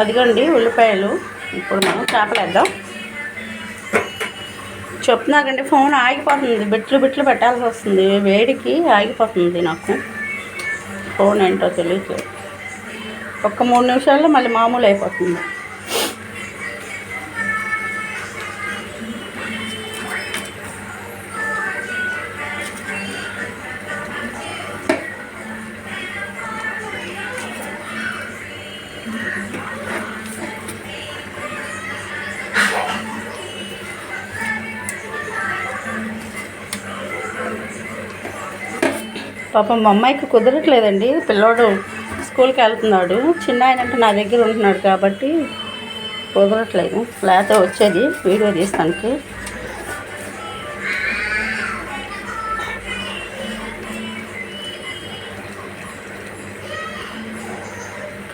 అదిగోండి ఉల్లిపాయలు. ఇప్పుడు మనం చేపలు వేద్దాం చెప్తున్నాకండి ఫోన్ ఆగిపోతుంది. బిట్లు బిట్లు పెట్టాల్సి వస్తుంది. వేడికి ఆగిపోతుంది నాకు. ఫోన్ ఏంటో తెలియట్లేదు ఒక్క మూడు నిమిషాల్లో మళ్ళీ మామూలు అయిపోతుంది. పాపం మా అమ్మాయికి కుదరట్లేదండి. పిల్లోడు స్కూల్కి వెళ్తున్నాడు. చిన్న ఆయన అంటే నా దగ్గర ఉంటున్నాడు కాబట్టి కుదరట్లేదు. లేకపోతే వచ్చేది వీడియో తీస్తానికి.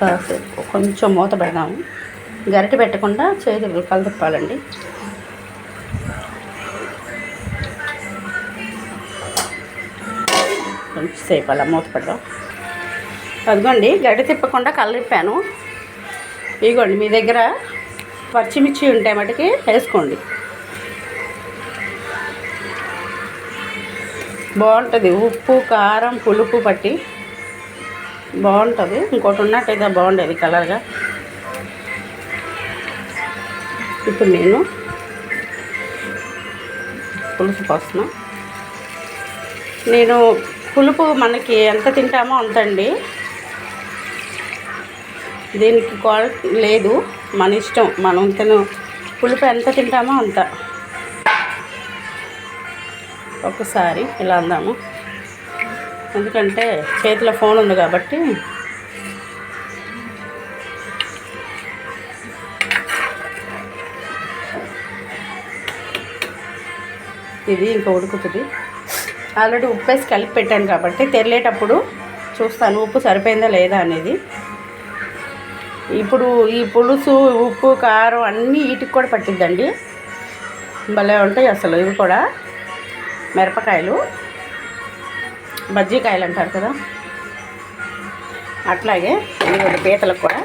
కాసేపు కొంచెం మూత పెడదాము. గరిటె పెట్టకుండా చేతులు కలదిప్పాలండి కొంచెంసేపు అలా మూత పెడదాం. అదిగోండి గడ్డ తిప్పకుండా కలరిప్పాను ఇదిగోండి మీ దగ్గర పచ్చిమిర్చి ఉంటే మటుకి వేసుకోండి. బాగుంటుంది ఉప్పు కారం పులుపు పట్టి బాగుంటుంది. ఇంకోటి ఉన్నట్టయితే బాగుండేది కలర్గా ఇప్పుడు నేను పులుసు పోస్తున్నా. నేను పులుపు మనకి ఎంత తింటామో అంతండి. దీనికి క్వాలిటీ లేదు మన ఇష్టం మనం తిన పులుపు ఎంత తింటామో అంత. ఒకసారి ఇలా అందాము. ఎందుకంటే చేతిలో ఫోన్ ఉంది కాబట్టి. ఇది ఇంకా ఉడుకుతుంది. ఆల్రెడీ ఉప్పు వేసి కలిపి పెట్టాను కాబట్టి తెరలేటప్పుడు చూస్తాను ఉప్పు సరిపోయిందా లేదా అనేది. ఇప్పుడు ఈ పులుసు ఉప్పు కారం అన్నీ వీటికి కూడా పట్టిద్దండి. భలే ఉంటాయి అసలు ఇవి కూడా. మిరపకాయలు బజ్జీకాయలు అంటారు కదా. అట్లాగే ఇవి పీతలకు కూడా.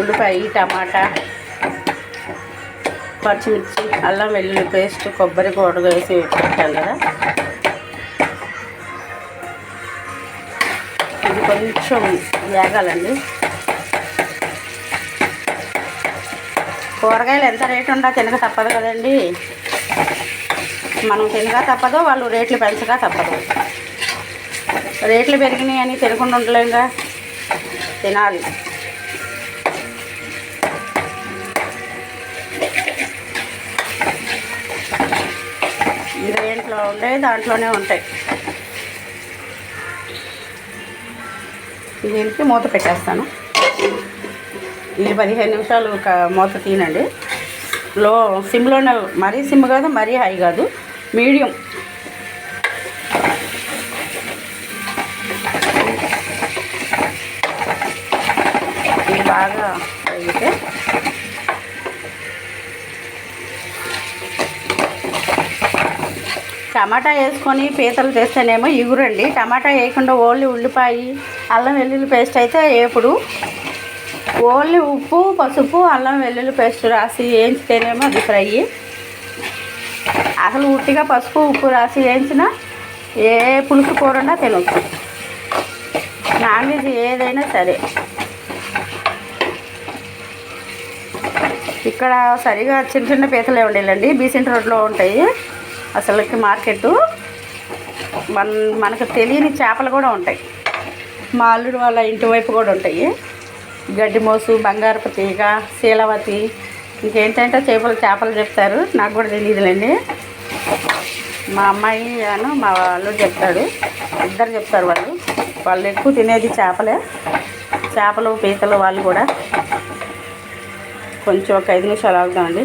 ఉల్లిపాయ టమాటా పచ్చిమిర్చి అల్లం వెల్లుల్లి పేస్ట్ కొబ్బరి కూడా వేసి పెట్టాను కదా. ఇది కొంచెం వేగాలండి. కూరగాయలు ఎంత రేటు ఉండా తినక తప్పదు కదండి. మనం తినగా తప్పదు వాళ్ళు రేట్లు పెంచగా తప్పదు. రేట్లు పెరిగినాయి అని తినకుండా ఉండలేంగా తినాలి. ఇంగ్రీడియంట్లో ఉండే దాంట్లోనే ఉంటాయి. దీనికి మూత పెట్టేస్తాను. ఇది పదిహేను నిమిషాలు ఒక మూత తీనండి. లో సిమ్లోనే మరీ సిమ్ కాదు మరీ హై కాదు మీడియం. ఇది బాగా అయితే టమాటా వేసుకొని పీతలు తెస్తేనేమో ఇగురండి. టమాటా వేయకుండా ఓన్లీ ఉల్లిపాయ అల్లం వెల్లుల్లి పేస్ట్ అయితే వేపుడు ఓన్లీ ఉప్పు పసుపు అల్లం వెల్లుల్లి పేస్ట్ రాసి వేయించితేనేమో అది ఫ్రై. అసలు ఉట్టిగా పసుపు ఉప్పు రాసి వేయించినా ఏ పులుసు కూరన్నా తినొచ్చు. నాన్ వెజ్ ఏదైనా సరే. ఇక్కడ సరిగా చిన్న చిన్న పీతలే ఉండేలండి బీసెంట్ రోడ్లో ఉంటాయి. అసలుకి మార్కెట్ మన మనకు తెలియని చేపలు కూడా ఉంటాయి. మా అల్లుడు వాళ్ళ ఇంటి వైపు కూడా ఉంటాయి. గడ్డి మోసు బంగారపు తీగ శీలవతి ఇంకేంటంటే చేపలు చేపలు చెప్తారు. నాకు కూడా తెలియదులేండి మా అమ్మాయి అను మా వాళ్ళు చెప్తాడు. ఇద్దరు చెప్తారు వాళ్ళు. వాళ్ళు ఎక్కువ తినేది చేపలే. చేపలు పీతలు వాళ్ళు కూడా. కొంచెం ఒక ఐదు నిమిషాలు ఆగుదామండి.